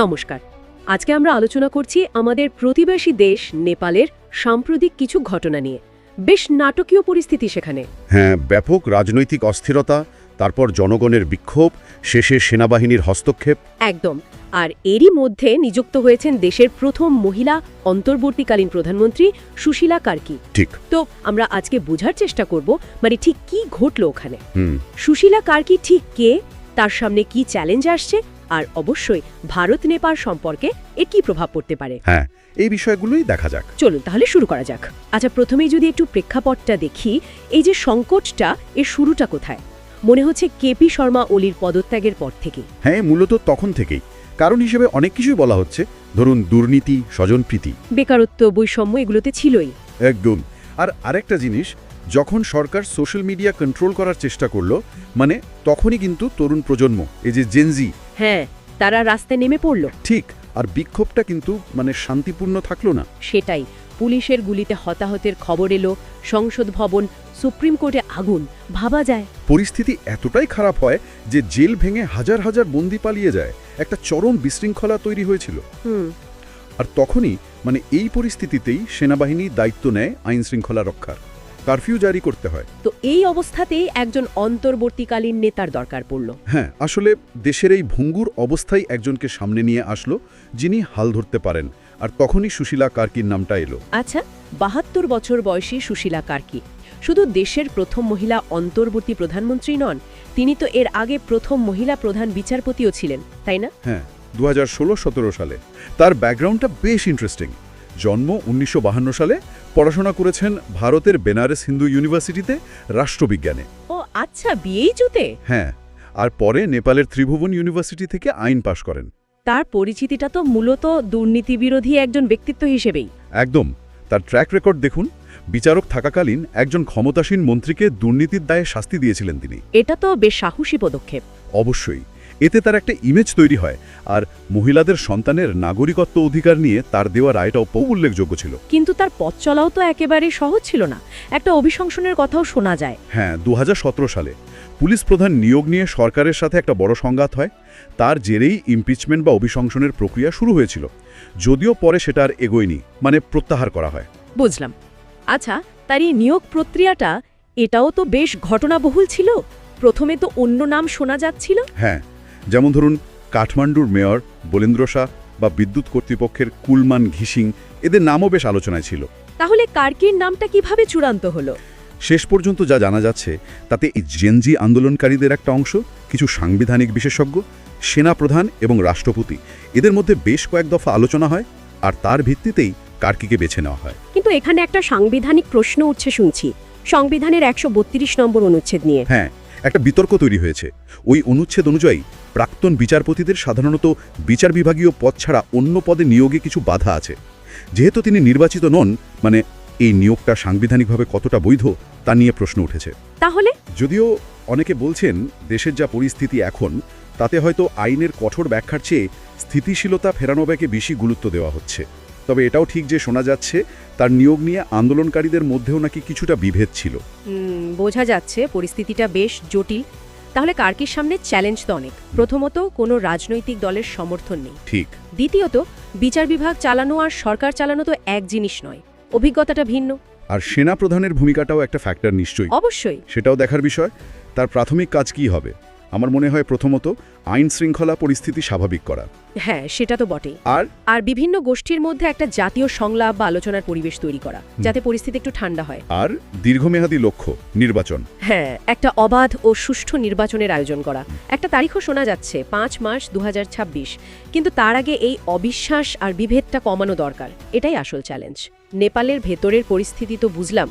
নমস্কার। আজকে আমরা আলোচনা করছি আমাদের প্রতিবেশী দেশ নেপালের সাম্প্রতিক কিছু ঘটনা নিয়ে। বেশ নাটকীয় পরিস্থিতি সেখানে। হ্যাঁ ব্যাপক রাজনৈতিক অস্থিরতা তারপর জনগণের বিক্ষোভ শেষে সেনাবাহিনীর হস্তক্ষেপ। একদম। আর এরই মধ্যে নিযুক্ত হয়েছেন দেশের প্রথম মহিলা অন্তর্বর্তীকালীন প্রধানমন্ত্রী সুশীলা কার্কি। ঠিক। তো আমরা আজকে বোঝার চেষ্টা করব মানে ঠিক কি ঘটল ওখানে? সুশীলা কার্কি ঠিক কে? তার সামনে কি চ্যালেঞ্জ আসছে? আর অবশ্যই ভারত নেপাল সম্পর্কে এর কি প্রভাব পড়তে পারে। হ্যাঁ এই বিষয়গুলোই দেখা যাক। চলুন তাহলে শুরু করা যাক। আচ্ছা প্রথমেই যদি একটু প্রেক্ষাপটটা দেখি এই যে সংকটটা এর শুরুটা কোথায়? মনে হচ্ছে কেপি শর্মা ওলির পদত্যাগের পর থেকে। হ্যাঁ মূলত তখন থেকেই। কারণ হিসেবে অনেক কিছুই বলা হচ্ছে। ধরুন দুর্নীতি স্বজনপ্রীতি। বেকারত্ব বৈষম্য এগুলোতে ছিলই। একদম। আর আরেকটা জিনিস যখন সরকার সোশ্যাল মিডিয়া কন্ট্রোল করার চেষ্টা করল মানে তখনই কিন্তু তরুণ প্রজন্ম এই যে জেনজি হ্যাঁ তারা রাস্তায় নেমে পড়ল। ঠিক আর বিক্ষোভটা কিন্তু মানে শান্তিপূর্ণ থাকল না। সেটাই পুলিশের গুলিতে হতাহতের খবর এলো সংসদ ভবন সুপ্রিম কোর্টে আগুন ভাবা যায়। পরিস্থিতি এতটাই খারাপ হয় যে জেল ভেঙে হাজার হাজার বন্দি পালিয়ে যায় একটা চরম বিশৃঙ্খলা তৈরি হয়েছিল। হুম। আর তখনই মানে এই পরিস্থিতিতেই সেনাবাহিনী দায়িত্ব নেয় আইন শৃঙ্খলা রক্ষার। কারফিউ জারি করতে হয়। তো এই অবস্থাতেই একজন অন্তর্বর্তীকালীন নেতার দরকার পড়ল। হ্যাঁ আসলে দেশের এই ভঙ্গুর অবস্থায় একজনকে সামনে নিয়ে আসলো যিনি হাল ধরতে পারেন। আর তখনই সুশীলা কার্কির নামটা এলো। আচ্ছা বাহাত্তর বছর বয়সী সুশীলা কার্কি। শুধু দেশের প্রথম মহিলা অন্তর্বর্তী প্রধানমন্ত্রী নন তিনি তো এর আগে প্রথম মহিলা প্রধান বিচারপতিও ছিলেন তাই না? হ্যাঁ দু হাজার ষোলো সতেরো সালে। তার ব্যাকগ্রাউন্ডটা বেশ ইন্টারেস্টিং জন্ম উনিশশো সালে পড়াশোনা করেছেন ভারতের বেনারস হিন্দু ইউনিভার্সিটিতে রাষ্ট্রবিজ্ঞানে। ও আচ্ছা বিয়েই জুতে? হ্যাঁ আর পরে নেপালের ত্রিভুবন ইউনিভার্সিটি থেকে আইন পাশ করেন। তার পরিচিতিটা তো মূলত দুর্নীতি বিরোধী একজন ব্যক্তিত্ব হিসেবেই। একদম তার ট্র্যাক রেকর্ড দেখুন বিচারক থাকাকালীন একজন ক্ষমতাসীন মন্ত্রীকে দুর্নীতির দায়ে শাস্তি দিয়েছিলেন তিনি। এটা তো বেশ সাহসী পদক্ষেপ। অবশ্যই এতে তার একটা ইমেজ তৈরি হয় আর মহিলাদের সন্তানের নাগরিকত্ব অধিকার নিয়ে তার দেওয়া রায়টাও বহু উল্লেখযোগ্য ছিল। কিন্তু তার পথ চলাও তো একেবারে সহজ ছিল না। একটা অভিশংসনের কথাও শোনা যায়। হ্যাঁ দু হাজার সতেরো সালে পুলিশ প্রধান নিয়োগ নিয়ে সরকারের সাথে একটা বড় সংঘাত হয়। তার জেরেই ইমপিচমেন্ট বা অভিশংসনের প্রক্রিয়া শুরু হয়েছিল। যদিও পরে সেটা আর এগোয়নি মানে প্রত্যাহার করা হয়। বুঝলাম। আচ্ছা তার এই নিয়োগ প্রক্রিয়াটা এটাও তো বেশ ঘটনাবহুল ছিল? প্রথমে তো অন্য নাম শোনা যাচ্ছিল? হ্যাঁ যেমন ধরুন কাঠমান্ডুর মেয়র বলেন্দ্র শাহ বা বিদ্যুৎ কর্তৃপক্ষের কুলমান ঘিসিং এদের নামও বেশ আলোচনায় ছিল। তাহলে কার্কির নামটা কীভাবে চূড়ান্ত হলো? শেষ পর্যন্ত যা জানা যাচ্ছে তাতে এই জেনজি আন্দোলনকারীদের একটা অংশ কিছু সাংবিধানিক বিশেষজ্ঞ সেনাপ্রধান এবং রাষ্ট্রপতি। এদের মধ্যে বেশ কয়েক দফা আলোচনা হয় আর তার ভিত্তিতেই কার্কিকে বেছে নেওয়া হয়। কিন্তু এখানে একটা সাংবিধানিক প্রশ্ন উঠছে শুনছি। সংবিধানের একশো বত্রিশ নম্বর অনুচ্ছেদ নিয়ে। হ্যাঁ একটা বিতর্ক তৈরি হয়েছে। ওই অনুচ্ছেদ অনুযায়ী প্রাক্তন বিচারপতিদের সাধারণত বিচার বিভাগীয় পদ ছাড়া অন্য পদে নিয়োগে কিছু বাধা আছে। যেহেতু তিনি নির্বাচিত নন মানে এই নিয়োগটা সাংবিধানিকভাবে কতটা বৈধ তা নিয়ে প্রশ্ন উঠেছে। তাহলে? যদিও অনেকে বলছেন দেশের যা পরিস্থিতি এখন তাতে হয়তো আইনের কঠোর ব্যাখ্যার চেয়ে স্থিতিশীলতা ফেরানোবাকে বেশি গুরুত্ব দেওয়া হচ্ছে। তবে এটাও ঠিক যে শোনা যাচ্ছে তার নিয়োগ নিয়ে আন্দোলনকারীদের মধ্যেও নাকি কিছুটা বিভেদ ছিল। বোঝা যাচ্ছে পরিস্থিতিটা বেশ জটিল। তাহলে কার্কির সামনে চ্যালেঞ্জ তো অনেক। প্রথমত কোনো রাজনৈতিক দলের সমর্থন নেই। ঠিক। দ্বিতীয়ত বিচার বিভাগ চালানো আর সরকার চালানো তো এক জিনিস নয়। অভিজ্ঞতাটা ভিন্ন। আর সেনা প্রধানের ভূমিকাটাও একটা ফ্যাক্টর নিশ্চয়ই। অবশ্যই। সেটাও দেখার বিষয়। তার প্রাথমিক কাজ কি হবে? আমার মনে হয় প্রথমত আইন শৃঙ্খলা পরিস্থিতি স্বাভাবিক করা। হ্যাঁ সেটা তো বটেই। আর? আর বিভিন্ন গোষ্ঠীর মধ্যে একটা জাতীয় সংলাপ বা আলোচনার পরিবেশ তৈরি করা যাতে পরিস্থিতি একটু ঠান্ডা হয়। আর দীর্ঘমেয়াদী লক্ষ্য নির্বাচন। হ্যাঁ একটা অবাধ ও সুষ্ঠু নির্বাচনের আয়োজন করা। একটা তারিখও শোনা যাচ্ছে পাঁচ মার্চ দু কিন্তু তার আগে এই অবিশ্বাস আর বিভেদটা কমানো দরকার এটাই আসল চ্যালেঞ্জ নেপালের ভেতরের পরিস্থিতি তো বুঝলাম।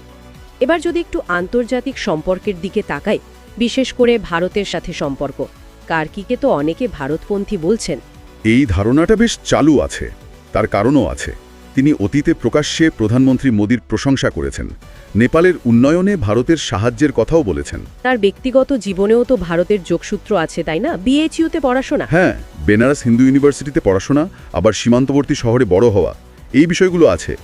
এবার যদি একটু আন্তর্জাতিক সম্পর্কের দিকে তাকাই বিশেষ করে ভারতের সাথে সম্পর্ক। কার্কিকে তো অনেকে ভারতপন্থী বলছেন। এই ধারণাটা বেশ চালু আছে তার কারণও আছে। তিনি অতীতে প্রকাশ্যে প্রধানমন্ত্রী মোদীর প্রশংসা করেছেন। নেপালের উন্নয়নে ভারতের সাহায্যের কথাও বলেছেন। তার ব্যক্তিগত জীবনেও তো ভারতের যোগসূত্র আছে তাই না? বিএইচইউতে পড়াশোনা। হ্যাঁ বেনারস হিন্দু ইউনিভার্সিটিতে পড়াশোনা আবার সীমান্তবর্তী শহরে বড় হওয়া এই বিষয়গুলো আছে।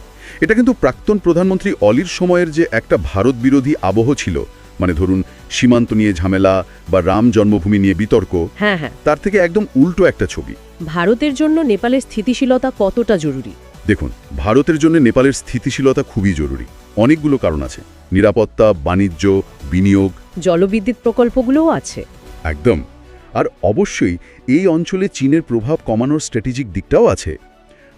এটা কিন্তু প্রাক্তন প্রধানমন্ত্রী অলির সময়ের যে একটা ভারত বিরোধী আবহ ছিল মানে ধরুন সীমান্ত নিয়ে ঝামেলা বা রাম জন্মভূমি নিয়ে বিতর্ক হ্যাঁ হ্যাঁ। তার থেকে একদম উল্টো একটা ছবি। ভারতের জন্য নেপালের স্থিতিশীলতা কতটা জরুরি? দেখুন ভারতের জন্য নেপালের স্থিতিশীলতা খুবই জরুরি। অনেকগুলো কারণ আছে। নিরাপত্তা বাণিজ্য বিনিয়োগ। জলবিদ্যুৎ প্রকল্পগুলোও আছে। একদম। আর অবশ্যই এই অঞ্চলে চীনের প্রভাব কমানোর স্ট্র্যাটেজিক দিকটাও আছে।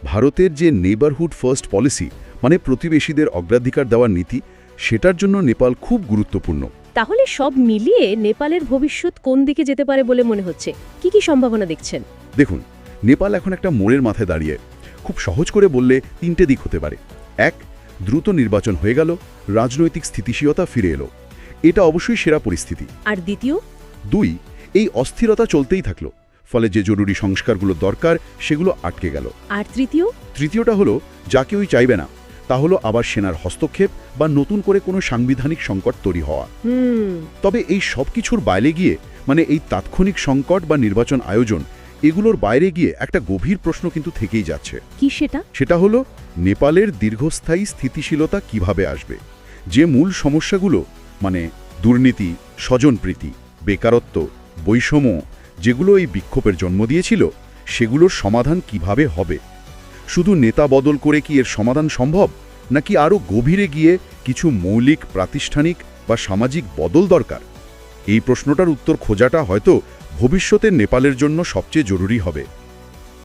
ভারতের যে নেবারহুড ফার্স্ট পলিসি মানে প্রতিবেশীদের অগ্রাধিকার দেওয়ার নীতি সেটার জন্য নেপাল খুব গুরুত্বপূর্ণ। তাহলে সব মিলিয়ে নেপালের ভবিষ্যৎ কোন দিকে যেতে পারে বলে মনে হচ্ছে? কি কি সম্ভাবনা দেখছেন? দেখুন নেপাল এখন একটা মোড়ের মাথায় দাঁড়িয়ে। খুব সহজ করে বললে তিনটে দিক হতে পারে। এক দ্রুত নির্বাচন হয়ে গেল রাজনৈতিক স্থিতিশীলতা ফিরে এলো। এটা অবশ্যই সেরা পরিস্থিতি। আর দ্বিতীয়? দুই এই অস্থিরতা চলতেই থাকল ফলে যে জরুরি সংস্কারগুলো দরকার সেগুলো আটকে গেল। আর তৃতীয়? তৃতীয়টা হলো যা কেউই চাইবে না তা হলো আবার সেনার হস্তক্ষেপ বা নতুন করে কোনো সাংবিধানিক সংকট তৈরি হওয়া। তবে এই সব কিছুর বাইরে গিয়ে মানে এই তাৎক্ষণিক সংকট বা নির্বাচন আয়োজন এগুলোর বাইরে গিয়ে একটা গভীর প্রশ্ন কিন্তু থেকেই যাচ্ছে। কি সেটা? সেটা হলো নেপালের দীর্ঘস্থায়ী স্থিতিশীলতা কীভাবে আসবে? যে মূল সমস্যাগুলো মানে দুর্নীতি স্বজনপ্রীতি বেকারত্ব বৈষম্য যেগুলো এই বিক্ষোভের জন্ম দিয়েছিল সেগুলোর সমাধান কীভাবে হবে? শুধু নেতা বদল করে কি এর সমাধান সম্ভব? নাকি আরও গভীরে গিয়ে কিছু মৌলিক, প্রাতিষ্ঠানিক বা সামাজিক বদল দরকার? এই প্রশ্নটার উত্তর খোঁজাটা হয়তো ভবিষ্যতে নেপালের জন্য সবচেয়ে জরুরি হবে।